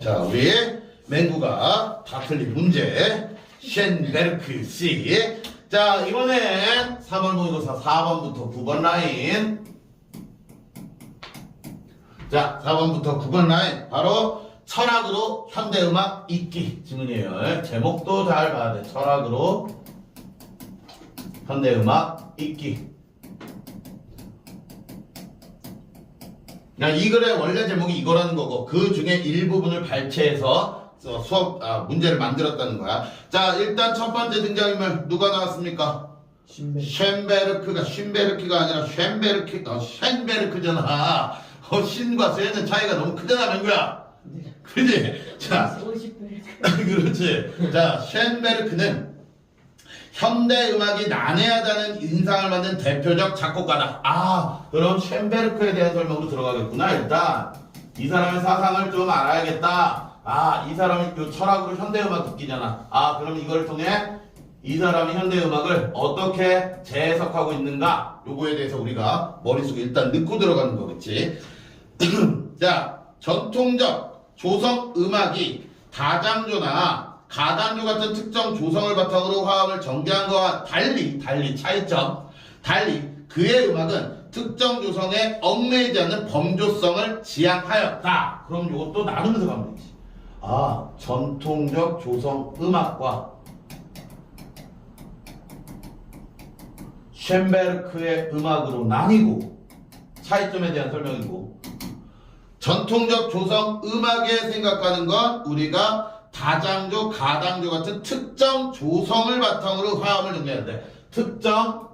자, 우리 맹구가 다 틀린 문제. 쉔베르크 씨. 자, 이번엔 3번 모의고사 4번부터 9번 라인. 자, 4번부터 9번 라인. 바로 철학으로 현대음악 읽기 질문이에요. 제목도 잘 봐야 돼. 철학으로 현대음악 읽기. 이 글의 원래 제목이 이거라는 거고 그 중에 일부분을 발췌해서 수- 수업 아, 문제를 만들었다는 거야. 자, 일단 첫 번째 등장인물 누가 나왔습니까? 신배 쉔베르크 가 쉔베르크가 아니라 쉔베르크 어, 쉔베르크잖아. 어, 신과 쇠는 차이가 너무 크잖아, 맹구야. 네. 그지? 자, 50배 그렇지. 자, 쉔베르크는 현대 음악이 난해하다는 인상을 받는 대표적 작곡가다. 아, 그럼 쉔베르크에 대한 설명으로 들어가겠구나. 일단 이 사람의 사상을 좀 알아야겠다. 아, 이 사람이 요 철학으로 현대 음악 듣기잖아. 아, 그럼 이걸 통해 이 사람이 현대 음악을 어떻게 재해석하고 있는가? 요거에 대해서 우리가 머릿속에 일단 넣고 들어가는 거겠지. 자, 전통적 조성 음악이 다장조나 가단조 같은 특정 조성을 바탕으로 화음을 전개한 것과 달리, 달리 차이점, 달리 그의 음악은 특정 조성에 얽매이지 않는 범조성을 지향하였다. 그럼 이것도 나누면서 가면 되지. 아, 전통적 조성 음악과 쉔베르크의 음악으로 나뉘고 차이점에 대한 설명이고 전통적 조성 음악에 생각하는 건 우리가 다장조, 가당조 같은 특정 조성을 바탕으로 화음을 정리해야 돼. 특정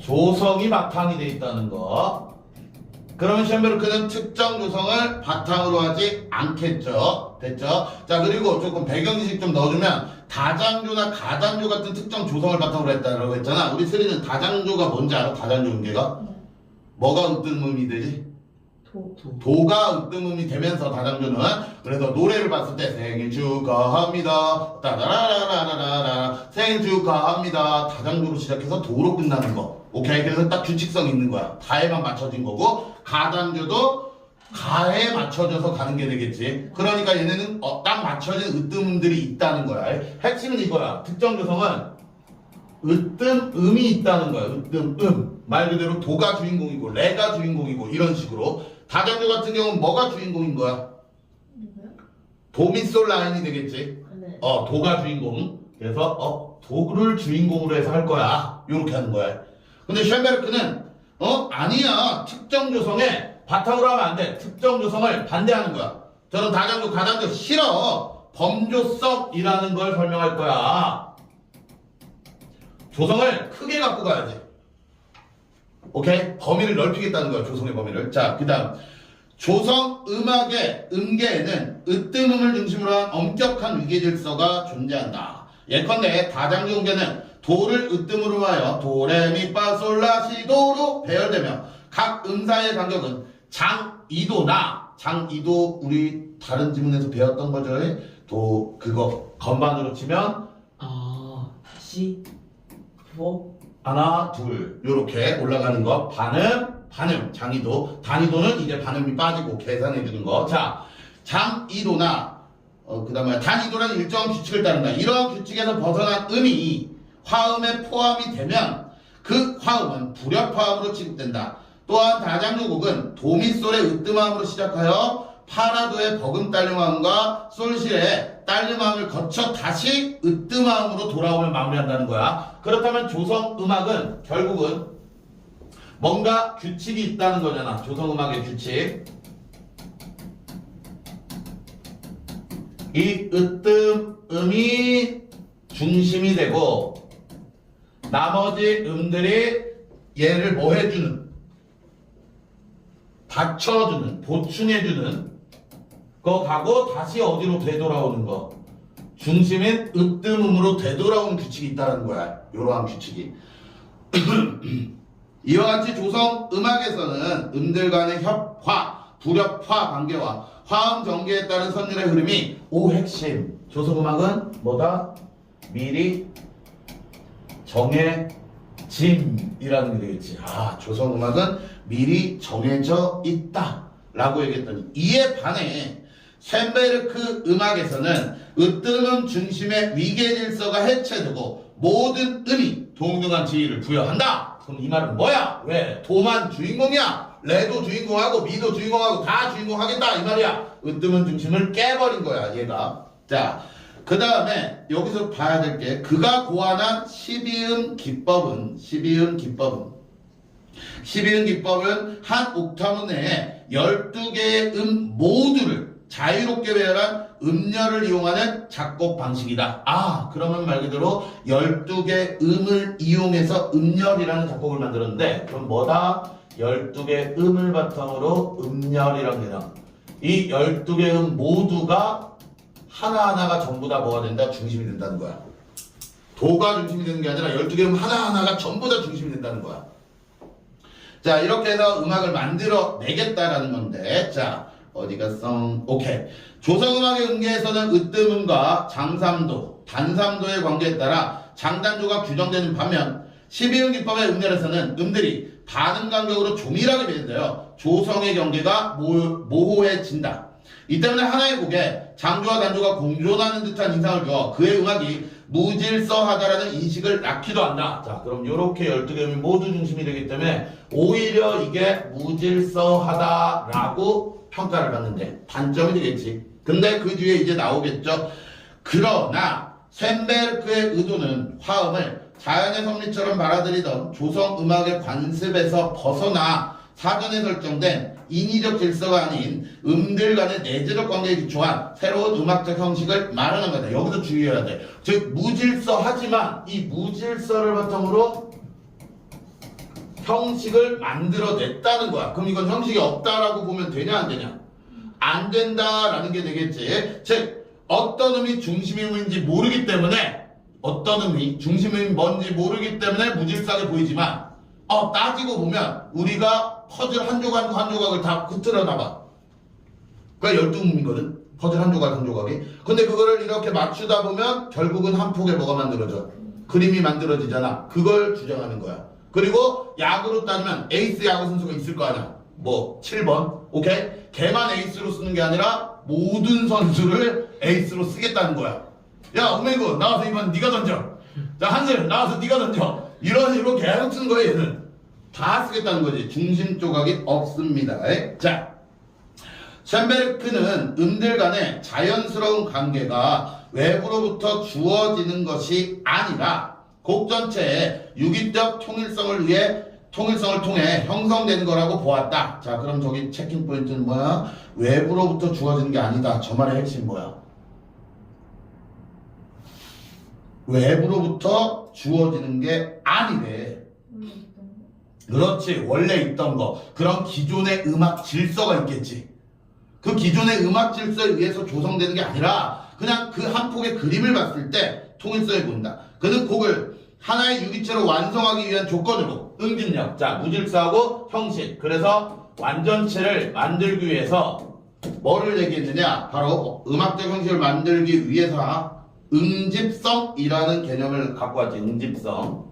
조성이 바탕이 돼 있다는 거. 그러면 쉔베르크는 특정 조성을 바탕으로 하지 않겠죠. 됐죠? 자, 그리고 조금 배경지식 좀 넣어주면 다장조나 가장조 같은 특정 조성을 바탕으로 했다고 했잖아. 우리 스리는 다장조가 뭔지 알아? 다장조 음계가? 뭐가 으뜸음이 되지? 도. 도가 으뜸음이 되면서 다장조는 그래서 노래를 봤을 때 생일 축하합니다. 따라라라라라라. 생일 축하합니다. 다장조로 시작해서 도로 끝나는 거. 오케이? 그래서 딱 규칙성 있는 거야. 다에만 맞춰진 거고 가장조도 가에 맞춰져서 가는 게 되겠지. 그러니까 얘네는 어, 딱 맞춰진 으뜸음들이 있다는 거야. 핵심은 이거야. 특정 조성은 으뜸 음이 있다는 거야. 으뜸 음. 말 그대로 도가 주인공이고 레가 주인공이고 이런 식으로 다장조 같은 경우는 뭐가 주인공인 거야? 도미솔 라인이 되겠지. 네. 어 도가 주인공. 그래서 어 도를 주인공으로 해서 할 거야. 요렇게 하는 거야. 근데 쉔베르크는 어 아니야. 특정 조성에 바탕으로 하면 안 돼. 특정 조성을 반대하는 거야. 저는 다장조 가장조 싫어. 범조성이라는 걸 설명할 거야. 조성을 크게 갖고 가야지. 오케이? 범위를 넓히겠다는 거야, 조성의 범위를. 자, 그 다음. 조성 음악의 음계에는 으뜸음을 중심으로 한 엄격한 위계 질서가 존재한다. 예컨대 다장조 음계는 도를 으뜸으로 하여 도레미파솔라시도로 배열되며 각 음사의 간격은 장이도나 장이도 우리 다른 지문에서 배웠던 거죠. 도 그거 건반으로 치면 아 시, 보, 하나, 둘, 요렇게 올라가는 거. 반음, 반음, 장이도. 단위도는 이제 반음이 빠지고 계산해 주는 거. 자, 장이도나, 어, 그 다음에 단위도라는 일정한 규칙을 따른다. 이러한 규칙에서 벗어난 음이 화음에 포함이 되면 그 화음은 불협화음으로 취급된다. 또한 다장조곡은 도미솔의 으뜸화음으로 시작하여 파라도의 버금 딸림화음과 솔실의 딸림화음을 거쳐 다시 으뜸화음으로 돌아오면 마무리한다는 거야. 그렇다면 조성 음악은 결국은 뭔가 규칙이 있다는 거잖아. 조성 음악의 규칙. 이 으뜸 음이 중심이 되고 나머지 음들이 얘를 뭐 해주는 받쳐주는 보충해주는 거 가고 다시 어디로 되돌아오는 거. 중심인 으뜸음으로 되돌아오는 규칙이 있다는 거야. 이러한 규칙이. 이와 같이 조성 음악에서는 음들 간의 협화 불협화 관계와 화음 전개에 따른 선율의 흐름이 오 핵심. 조성 음악은 뭐다? 미리 정해짐이라는 게 되겠지. 아 조성 음악은 미리 정해져 있다 라고 얘기했더니 이에 반해 쇤베르크 음악에서는 으뜸음 중심의 위계 질서가 해체되고 모든 음이 동등한 지위를 부여한다. 그럼 이 말은 뭐야? 왜? 도만 주인공이야. 레도 주인공하고 미도 주인공하고 다 주인공 하겠다 이 말이야. 으뜸은 중심을 깨버린 거야 얘가. 자, 그 다음에 여기서 봐야 될 게 그가 고안한 12음 기법은 12음 기법은 12음 기법은 한 옥타브 내에 12개의 음 모두를 자유롭게 배열한 음열을 이용하는 작곡 방식이다. 아, 그러면 말 그대로 12개 음을 이용해서 음열이라는 작곡을 만들었는데, 그럼 뭐다? 12개 음을 바탕으로 음열이라는 개념. 이 12개 음 모두가 하나하나가 전부 다 뭐가 된다? 중심이 된다는 거야. 도가 중심이 되는 게 아니라 12개 음 하나하나가 전부 다 중심이 된다는 거야. 자, 이렇게 해서 음악을 만들어 내겠다라는 건데, 자, 어디가 성, 오케이. 조성음악의 음계에서는 으뜸음과 장삼도, 단삼도의 관계에 따라 장단조가 규정되는 반면, 12음 기법의 음열에서는 음들이 반음 간격으로 조밀하게 배는데요. 조성의 경계가 모, 모호해진다. 이 때문에 하나의 곡에 장조와 단조가 공존하는 듯한 인상을 주어 그의 음악이 무질서하다라는 인식을 낳기도 한다. 자, 그럼 이렇게 12개 음이 모두 중심이 되기 때문에 오히려 이게 무질서하다라고 평가를 받는데 단점이 되겠지. 근데 그 뒤에 이제 나오겠죠. 그러나 쇤베르크의 의도는 화음을 자연의 섭리처럼 받아들이던 조성 음악의 관습에서 벗어나 사전에 설정된 인위적 질서가 아닌 음들 간의 내재적 관계에 기초한 새로운 음악적 형식을 말하는 거다. 여기서 주의해야 돼. 즉 무질서하지만 이 무질서를 바탕으로 형식을 만들어냈다는 거야. 그럼 이건 형식이 없다라고 보면 되냐 안 되냐? 안 된다라는 게 되겠지. 즉 어떤 음이 중심음인지 모르기 때문에 어떤 음이 중심음이 뭔지 모르기 때문에 무질서하게 보이지만 어 따지고 보면 우리가 퍼즐 한 조각 한 조각을 다 흐트러 놔봐. 그러니까 12음이거든. 퍼즐 한 조각 한 조각이. 근데 그거를 이렇게 맞추다 보면 결국은 한 폭에 뭐가 만들어져? 그림이 만들어지잖아. 그걸 주장하는 거야. 그리고 야구로 따지면 에이스 야구 선수가 있을 거 아니야. 뭐 7번. 오케이? 걔만 에이스로 쓰는 게 아니라 모든 선수를 에이스로 쓰겠다는 거야. 야, 오메구 나와서 이번 네가 던져. 자, 한슬 나와서 네가 던져. 이런 식으로 계속 쓰는 거야, 얘는. 다 쓰겠다는 거지. 중심 조각이 없습니다. 에? 자, 쇤베르크는 음들 간의 자연스러운 관계가 외부로부터 주어지는 것이 아니라 곡 전체의 유기적 통일성을 위해 통일성을 통해 형성되는 거라고 보았다. 자, 그럼 저기 체킹 포인트는 뭐야? 외부로부터 주어지는 게 아니다. 저 말의 핵심 뭐야? 외부로부터 주어지는 게 아니래. 그렇지 원래 있던 거 그런 기존의 음악 질서가 있겠지 그 기존의 음악 질서에 의해서 조성되는 게 아니라 그냥 그 한 폭의 그림을 봤을 때 통일성이 보인다 그는 곡을 하나의 유기체로 완성하기 위한 조건으로 응집력 자 무질서하고 형식 그래서 완전체를 만들기 위해서 뭐를 얘기했느냐 바로 음악적 형식을 만들기 위해서 응집성이라는 개념을 갖고 왔지 응집성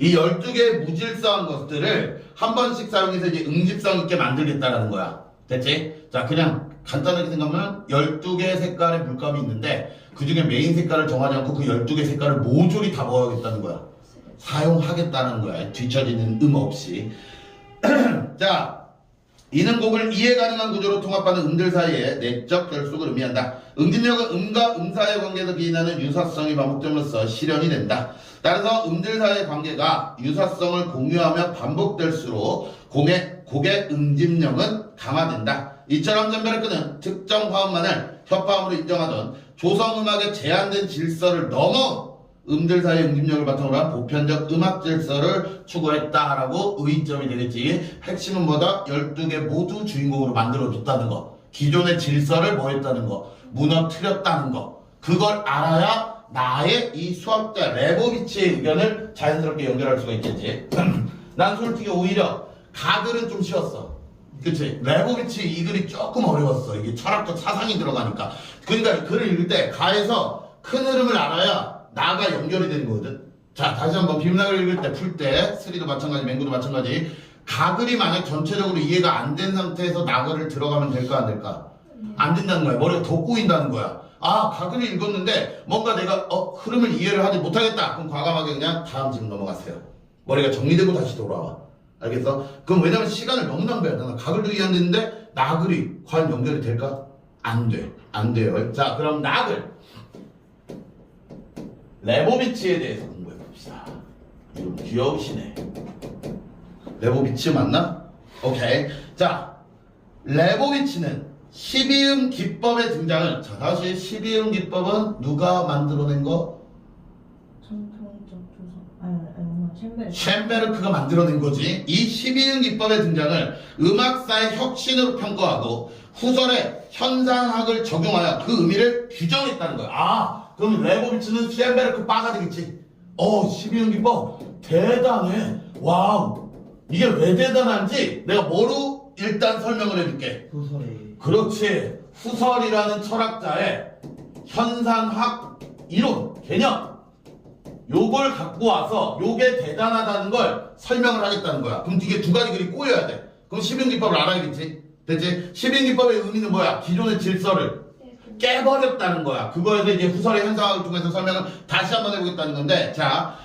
이 12개의 무질서한 것들을 한 번씩 사용해서 이제 응집성 있게 만들겠다라는 거야. 됐지? 자, 그냥 간단하게 생각하면 12개의 색깔의 물감이 있는데 그 중에 메인 색깔을 정하지 않고 그 12개 색깔을 모조리 다 모아야겠다는 거야. 사용하겠다는 거야. 뒤처지는 음 없이. 자, 이는 곡을 이해 가능한 구조로 통합하는 음들 사이의 내적 결속을 의미한다. 응집력은 음과 음 사이의 관계에서 기인하는 유사성이 반복됨으로써 실현이 된다. 따라서 음들 사이의 관계가 유사성을 공유하며 반복될수록 곡의, 곡의 응집력은 강화된다. 이처럼 젬베르크는 특정 화음만을 협화음으로 인정하던 조성음악의 제한된 질서를 넘어 음들 사이의 응집력을 바탕으로 한 보편적 음악 질서를 추구했다라고 의점이 되겠지. 핵심은 뭐다? 12개 모두 주인공으로 만들어줬다는 거. 기존의 질서를 뭐 했다는 거. 무너뜨렸다는 거. 그걸 알아야 나의 이 수학자 레보비치의 의견을 자연스럽게 연결할 수가 있겠지. 난 솔직히 오히려 가글은 좀 쉬웠어. 그치? 레보비치 이 글이 조금 어려웠어. 이게 철학적 사상이 들어가니까. 그러니까 글을 읽을 때 가에서 큰 흐름을 알아야 나가 연결이 되는 거거든. 자, 다시 한번 비문학을 읽을 때, 풀 때, 스리도 마찬가지, 맹구도 마찬가지. 가글이 만약 전체적으로 이해가 안 된 상태에서 나글을 들어가면 될까 안 될까? 안 된다는 거야. 머리가 더 꼬인다는 거야. 아, 가글을 읽었는데 뭔가 내가 어, 흐름을 이해를 하지 못하겠다. 그럼 과감하게 그냥 다음 질문 넘어가세요. 머리가 정리되고 다시 돌아와. 알겠어? 그럼 왜냐면 시간을 너무 낭비하잖아. 가글도 이해 안 됐는데 나글이 과연 연결이 될까? 안 돼. 안 돼요. 자, 그럼 나글. 레보비치에 대해서 공부해 봅시다. 이름 귀여우시네. 레보비치 맞나? 오케이. 자, 레보비치는 12음 기법의 등장을 자 다시 12음 기법은 누가 만들어낸 거? 전통적 조선 아니 아니 엄마 챔베르 쉔베르크가 만들어낸 거지. 이 12음 기법의 등장을 음악사의 혁신으로 평가하고 후설에 현상학을 적용하여 그 의미를 규정했다는 거야. 아, 그럼 레보비치는 쉔베르크 빠가 되겠지. 어, 12음 기법 대단해. 와우. 이게 왜 대단한지 내가 뭐로 일단 설명을 해줄게. 도설에 그렇지. 후설이라는 철학자의 현상학 이론, 개념. 요걸 갖고 와서 요게 대단하다는 걸 설명을 하겠다는 거야. 그럼 이게 두 가지 글이 꼬여야 돼. 그럼 십인기법을 알아야겠지. 됐지? 십인기법의 의미는 뭐야? 기존의 질서를 깨버렸다는 거야. 그거에 대해 이제 후설의 현상학을 통해서 설명을 다시 한번 해보겠다는 건데, 자,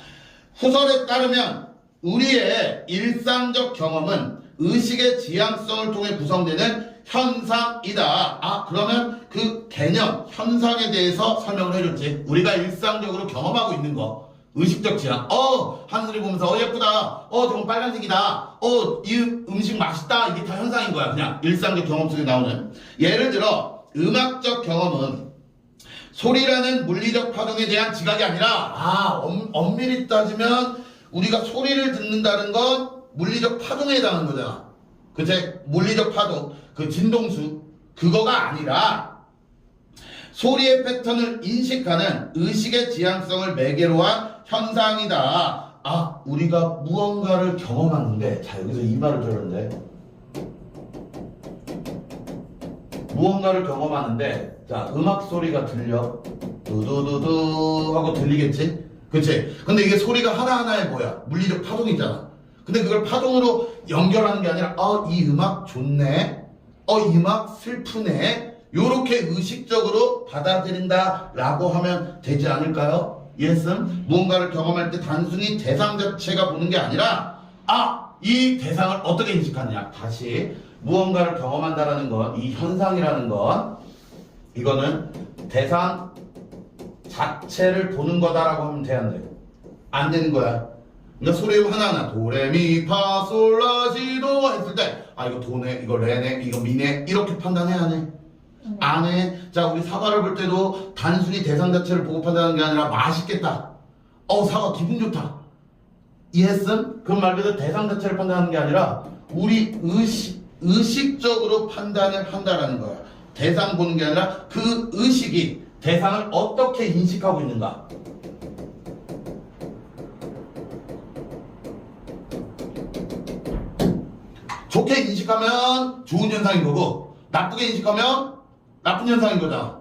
후설에 따르면 우리의 일상적 경험은 의식의 지향성을 통해 구성되는 현상이다. 아, 그러면 그 개념, 현상에 대해서 설명을 해줬지. 우리가 일상적으로 경험하고 있는 거. 의식적 지향. 어, 하늘을 보면서, 어, 예쁘다. 어, 저건 빨간색이다. 어, 이 음식 맛있다. 이게 다 현상인 거야. 그냥 일상적 경험 속에 나오는. 예를 들어, 음악적 경험은 소리라는 물리적 파동에 대한 지각이 아니라 아 엄, 엄밀히 따지면 우리가 소리를 듣는다는 건 물리적 파동에 해당하는 거잖아 그치? 물리적 파동 그 진동수 그거가 아니라 소리의 패턴을 인식하는 의식의 지향성을 매개로 한 현상이다. 아 우리가 무언가를 경험하는데 자 여기서 이 말을 들었는데. 무언가를 경험하는데 자 음악 소리가 들려. 두두두두 하고 들리겠지? 그치? 근데 이게 소리가 하나하나에 뭐야? 물리적 파동이잖아. 근데 그걸 파동으로 연결하는 게 아니라 어이 음악 좋네 어 이 음악 슬프네 요렇게 의식적으로 받아들인다 라고 하면 되지 않을까요? 이해했음? 무언가를 경험할 때 단순히 대상 자체가 보는 게 아니라 아 이 대상을 어떻게 인식하느냐 다시 무언가를 경험한다라는 것, 이 현상이라는 것, 이거는 대상 자체를 보는 거다라고 하면 돼, 안 돼? 안 되는 거야. 그러니까 소리 하나하나, 도레미파솔라시도 했을 때, 아, 이거 도네, 이거 레네, 이거 미네, 이렇게 판단해, 안 해? 안 해. 자, 우리 사과를 볼 때도 단순히 대상 자체를 보고 판단하는 게 아니라 맛있겠다. 어, 사과 기분 좋다. 이해했음? 그럼 말 그대로 대상 자체를 판단하는 게 아니라 우리 의식, 의식적으로 판단을 한다라는 거야. 대상 보는 게 아니라 그 의식이 대상을 어떻게 인식하고 있는가. 좋게 인식하면 좋은 현상인 거고 나쁘게 인식하면 나쁜 현상인 거잖아.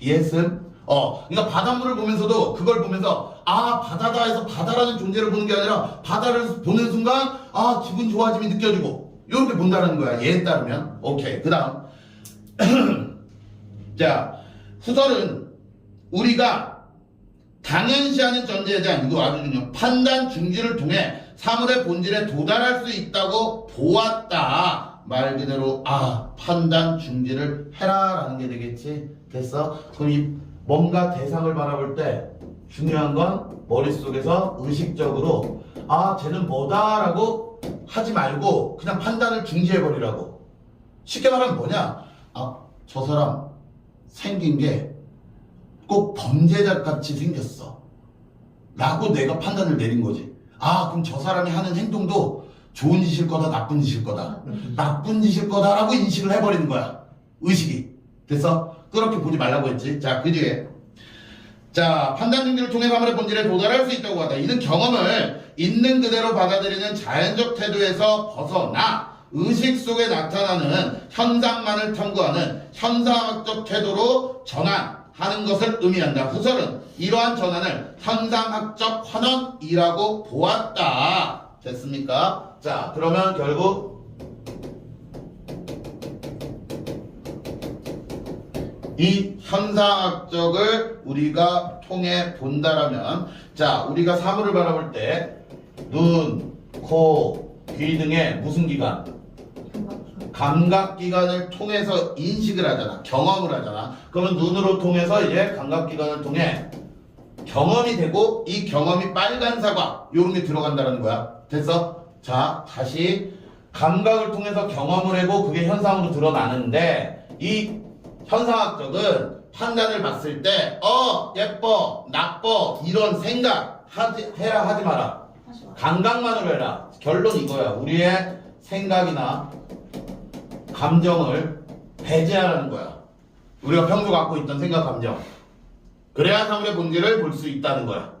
이해했음? 어, 그러니까 바닷물을 보면서도 그걸 보면서 아 바다다 해서 바다라는 존재를 보는 게 아니라 바다를 보는 순간 아 기분 좋아짐이 느껴지고 이렇게 본다는 거야. 얘에 따르면 오케이. 그다음 자 후설은 우리가 당연시하는 전제에 대한 이거 아주 중요 판단 중지를 통해 사물의 본질에 도달할 수 있다고 보았다. 말 그대로 아 판단 중지를 해라라는 게 되겠지? 됐어? 그럼 이 뭔가 대상을 바라볼 때 중요한 건 머릿속에서 의식적으로 아 쟤는 뭐다라고 하지 말고 그냥 판단을 중지해 버리라고. 쉽게 말하면 뭐냐? 아 저 사람 생긴 게 꼭 범죄자 같이 생겼어. 라고 내가 판단을 내린 거지. 아, 그럼 저 사람이 하는 행동도 좋은 짓일 거다, 나쁜 짓일 거다. 나쁜 짓일 거다라고 인식을 해버리는 거야. 의식이. 됐어? 그렇게 보지 말라고 했지. 자, 그 뒤에. 자, 판단 중지를 통해 사물의 본질에 도달할 수 있다고 하다. 이는 경험을 있는 그대로 받아들이는 자연적 태도에서 벗어나 의식 속에 나타나는 현상만을 탐구하는 현상학적 태도로 전환 하는 것을 의미한다. 후설은 이러한 전환을 현상학적 환원이라고 보았다. 됐습니까? 자, 그러면 결국 이 현상학적을 우리가 통해 본다라면 자, 우리가 사물을 바라볼 때 눈, 코, 귀 등의 무슨 기관? 감각기관을 통해서 인식을 하잖아. 경험을 하잖아. 그러면 눈으로 통해서 이제 감각기관을 통해 경험이 되고 이 경험이 빨간 사과 요런 게 들어간다는 거야. 됐어? 자, 다시 감각을 통해서 경험을 하고 그게 현상으로 드러나는데 이 현상학적은 판단을 봤을 때 어, 예뻐, 나빠 이런 생각 하지 해라 하지 마라. 감각만으로 해라. 결론 이거야. 우리의 생각이나 감정을 배제하라는 거야. 우리가 평소 갖고 있던 생각, 감정. 그래야 사물의 본질을 볼 수 있다는 거야.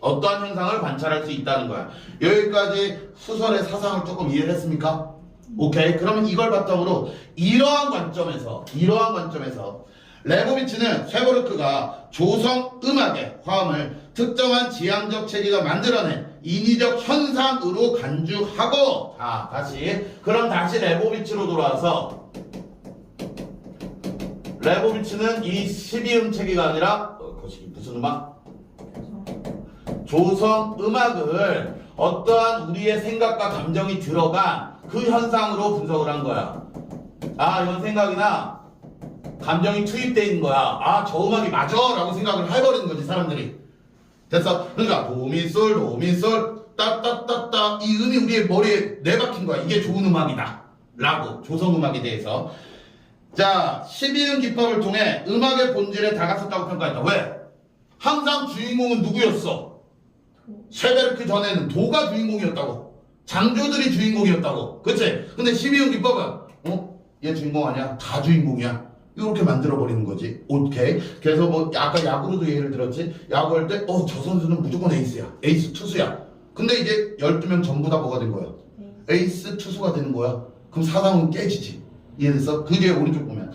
어떠한 현상을 관찰할 수 있다는 거야. 여기까지 수설의 사상을 조금 이해했습니까? 오케이. 그러면 이걸 바탕으로 이러한 관점에서, 이러한 관점에서 레보비치는 쉐보르크가 조성 음악의 화음을 특정한 지향적 체계가 만들어낸 인위적 현상으로 간주하고 자 다시 그럼 다시 레보비치로 돌아와서 레보비치는 이 12음 체계가 아니라 어, 그것이 무슨 음악? 조성 음악을 어떠한 우리의 생각과 감정이 들어간 그 현상으로 분석을 한 거야. 아, 이건 생각이나 감정이 투입돼 있는 거야. 아, 저 음악이 맞아! 라고 생각을 해버리는 거지, 사람들이. 됐어? 그러니까, 도미솔, 도미솔, 따따따따, 이 음이 우리의 머리에 내박힌 거야. 이게 좋은 음악이다. 라고, 조성 음악에 대해서. 자, 12음 기법을 통해 음악의 본질에 다가섰다고 평가했다. 왜? 항상 주인공은 누구였어? 도. 쉐베르크 전에는 도가 주인공이었다고. 장조들이 주인공이었다고. 그치? 근데 12형 기법은, 어? 얘 주인공 아니야? 다 주인공이야. 이렇게 만들어 버리는 거지. 오케이. 그래서 뭐, 아까 야구로도 예를 들었지? 야구할 때, 어, 저 선수는 무조건 에이스야. 에이스 투수야. 근데 이제 12명 전부 다 뭐가 된 거야? 네. 에이스 투수가 되는 거야. 그럼 사상은 깨지지. 이해됐어? 그게 오른쪽 보면.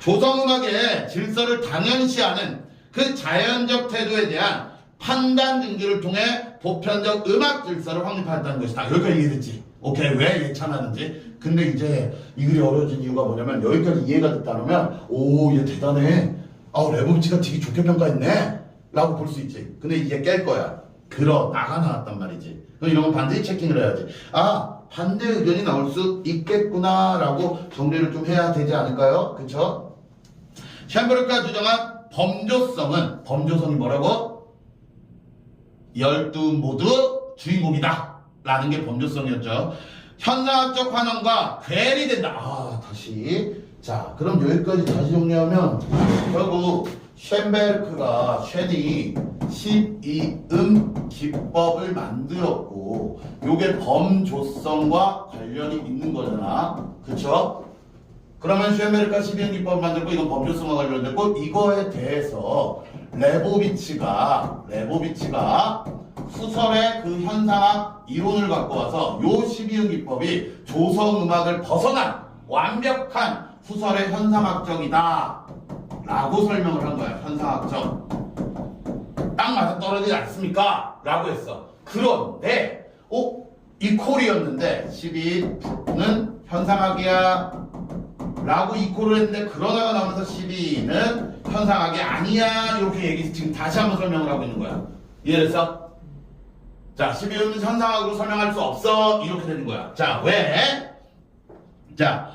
조성음악의 질서를 당연시하는 그 자연적 태도에 대한 판단 증거를 통해 보편적 음악 질서를 확립하였다는 것이다. 여기까지 이해됐지? 오케이. 왜 예찬하는지? 근데 이제 이 글이 어려워진 이유가 뭐냐면 여기까지 이해가 됐다 그러면 오, 얘 대단해. 아, 레버치가 되게 좋게 평가했네. 라고 볼 수 있지. 근데 이제 깰 거야. 그러 나가 나왔단 말이지. 그럼 이런 건 반드시 체킹을 해야지. 아 반대 의견이 나올 수 있겠구나 라고 정리를 좀 해야 되지 않을까요? 그쵸? 샴브르크가 주장한 범조성은 범조성이 뭐라고? 열두 모두 주인공이다. 라는 게 범조성이었죠. 현상학적 환원과 괴리된다. 아 다시 자 그럼 여기까지 다시 정리하면 결국 쉔베르크가 쉔이 12음 기법을 만들었고 요게 범조성과 관련이 있는 거잖아 그쵸? 그러면 쉔베르크가 12음 기법을 만들고 이건 범조성과 관련됐고 이거에 대해서 레보비치가 레보비치가 수설의 그 현상학 이론을 갖고 와서 요 12음 기법이 조성음악을 벗어난 완벽한 후설의 현상학적이다 라고 설명을 한 거야 현상학적 딱 맞아 떨어지지 않습니까? 라고 했어 그런데 어? 이 콜이었는데 12는 현상학이야 라고 이 콜을 했는데 그러다가 나오면서 12는 현상학이 아니야 이렇게 얘기 지금 다시 한번 설명을 하고 있는 거야 이해됐어? 자 12는 현상학으로 설명할 수 없어 이렇게 되는 거야 자 왜? 자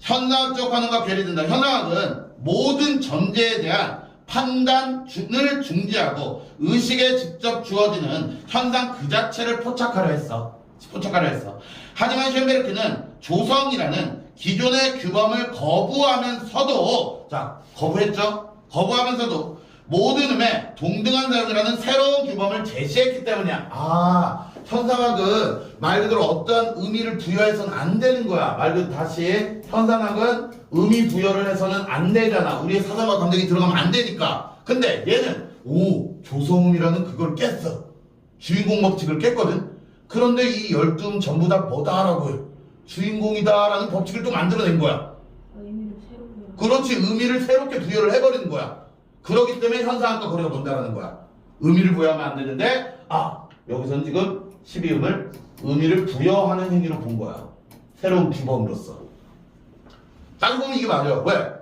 현상학적 환원과 괴리된다. 현상학은 모든 전제에 대한 판단을 중지하고 의식에 직접 주어지는 현상 그 자체를 포착하려 했어. 포착하려 했어. 하지만 쉔베르크는 조성이라는 기존의 규범을 거부하면서도 자 거부했죠. 거부하면서도 모든 음에 동등한 사용이라는 새로운 규범을 제시했기 때문이야. 아, 현상학은 말 그대로 어떠한 의미를 부여해서는 안 되는 거야. 말 그대로 다시 현상학은 의미 부여를 해서는 안 되잖아. 우리의 사상과 감정이 들어가면 안 되니까. 근데 얘는 오, 조성음이라는 그걸 깼어. 주인공 법칙을 깼거든. 그런데 이 열두 전부 다 뭐다라고요? 주인공이다라는 법칙을 또 만들어낸 거야. 의미를. 그렇지 의미를 새롭게 부여를 해버리는 거야. 그렇기 때문에 현상학과 거리가 먼다라는 거야. 의미를 부여하면 안 되는데 아 여기서는 지금 12음을 의미를 부여하는 행위로 본 거야. 새로운 규범으로서. 따지고 보면 이게 맞아요. 왜?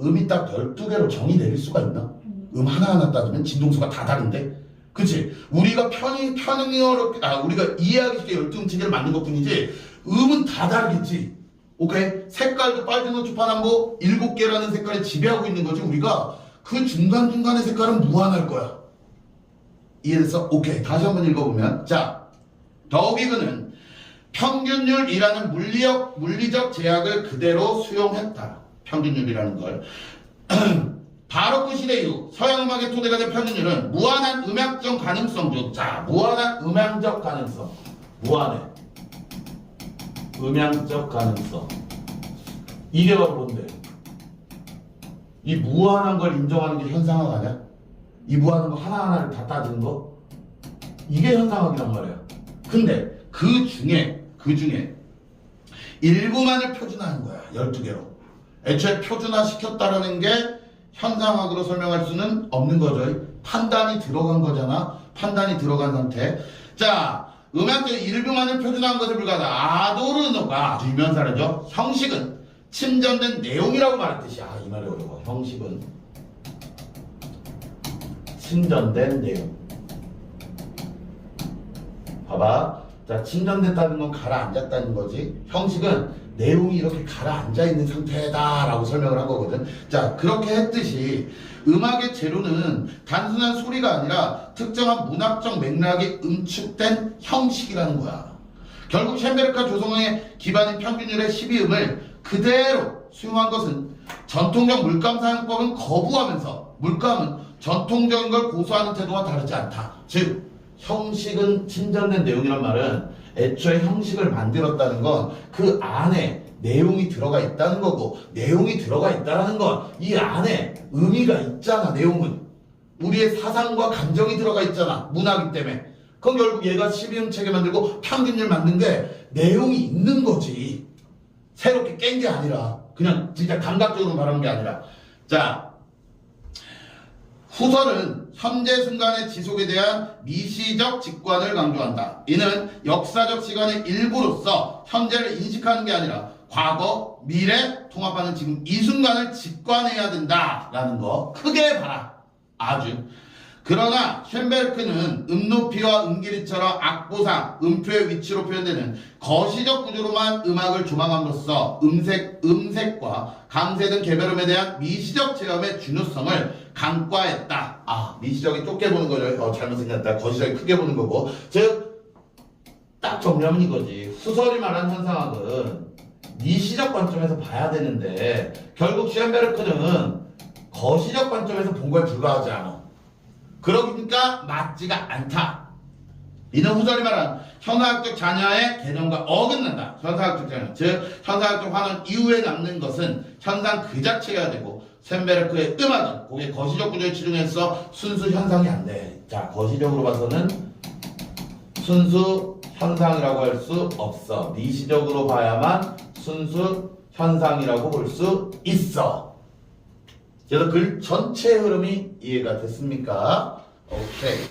음이 딱 12개로 정의 내릴 수가 있나? 음 하나하나 따지면 진동수가 다 다른데? 그치? 우리가 편이, 편의어로, 아, 우리가 이해하기 쉽게 12음 체계를 만든 것 뿐이지, 음은 다 다르겠지? 오케이? 색깔도 빨주노 주파남보 7개라는 색깔이 지배하고 있는 거지, 우리가 그 중간중간의 색깔은 무한할 거야. 이해됐어? 오케이. 다시 한번 읽어보면. 자, 더욱이 그는 평균율이라는 물리적, 물리적 제약을 그대로 수용했다. 평균율이라는 걸. 바로 그 시대 이후 서양 음악의 토대가 된 평균율은 무한한 음악적 가능성 중, 자, 무한한 음향적 가능성. 무한해. 음향적 가능성. 이게 바로 뭔데? 이 무한한 걸 인정하는 게 현상학 아니야? 이 무한한 거 하나하나를 다 따지는 거? 이게 현상학이란 말이야. 근데 그 중에, 그 중에 일부만을 표준화한 거야. 12개로. 애초에 표준화 시켰다라는 게 현상학으로 설명할 수는 없는 거죠. 판단이 들어간 거잖아. 판단이 들어간 상태. 자, 음악적 일부만을 표준화한 것에 불과하다. 아도르노가 아주 유명한 사례죠. 형식은 침전된 내용이라고 말했듯이. 아, 이 말이 어려워. 형식은 침전된 내용. 봐봐. 자, 침전됐다는 건 가라앉았다는 거지. 형식은 내용이 이렇게 가라앉아 있는 상태다라고 설명을 한 거거든. 자, 그렇게 했듯이 음악의 재료는 단순한 소리가 아니라 특정한 문학적 맥락이 응축된 형식이라는 거야. 결국 챈베르카 조성의 기반인 평균율의 12음을 그대로 수용한 것은 전통적 물감 사용법은 거부하면서 물감은 전통적인 걸 고수하는 태도와 다르지 않다. 즉 형식은 침전된 내용이란 말은 애초에 형식을 만들었다는 건 그 안에 내용이 들어가 있다는 거고 내용이 들어가 있다는 건 이 안에 의미가 있잖아 내용은. 우리의 사상과 감정이 들어가 있잖아 문학이기 때문에. 그럼 결국 얘가 12음 체계 만들고 평균율 만든 게 내용이 있는 거지. 새롭게 깬 게 아니라. 그냥 진짜 감각적으로 말하는 게 아니라. 자 후설은 현재 순간의 지속에 대한 미시적 직관을 강조한다. 이는 역사적 시간의 일부로서 현재를 인식하는 게 아니라 과거, 미래 통합하는 지금 이 순간을 직관해야 된다라는 거 크게 봐라. 아주. 그러나 쉔베르크는 음높이와 음길이처럼 악보상, 음표의 위치로 표현되는 거시적 구조로만 음악을 조망함으로써 음색, 음색과 강세 등 개별음에 대한 미시적 체험의 중요성을 간과했다. 아, 미시적이 좁게 보는 거죠. 어, 잘못 생겼다. 거시적이 크게 보는 거고. 즉, 딱 정리하면 이거지. 후설이 말한 현상학은 미시적 관점에서 봐야 되는데, 결국 쉔베르크는 거시적 관점에서 본 거에 불과하지 않아. 그러니까 맞지가 않다. 이는 후절이 말한 현상학적 자녀의 개념과 어긋난다. 현상학적 자녀. 즉, 현상학적 환원 이후에 남는 것은 현상 그 자체가 되고, 샌베르크의 음악은 그게 거시적 구조에 치중해서 순수 현상이 안 돼. 자, 거시적으로 봐서는 순수 현상이라고 할 수 없어. 미시적으로 봐야만 순수 현상이라고 볼 수 있어. 그래서 글 전체 흐름이 이해가 됐습니까? 오케이.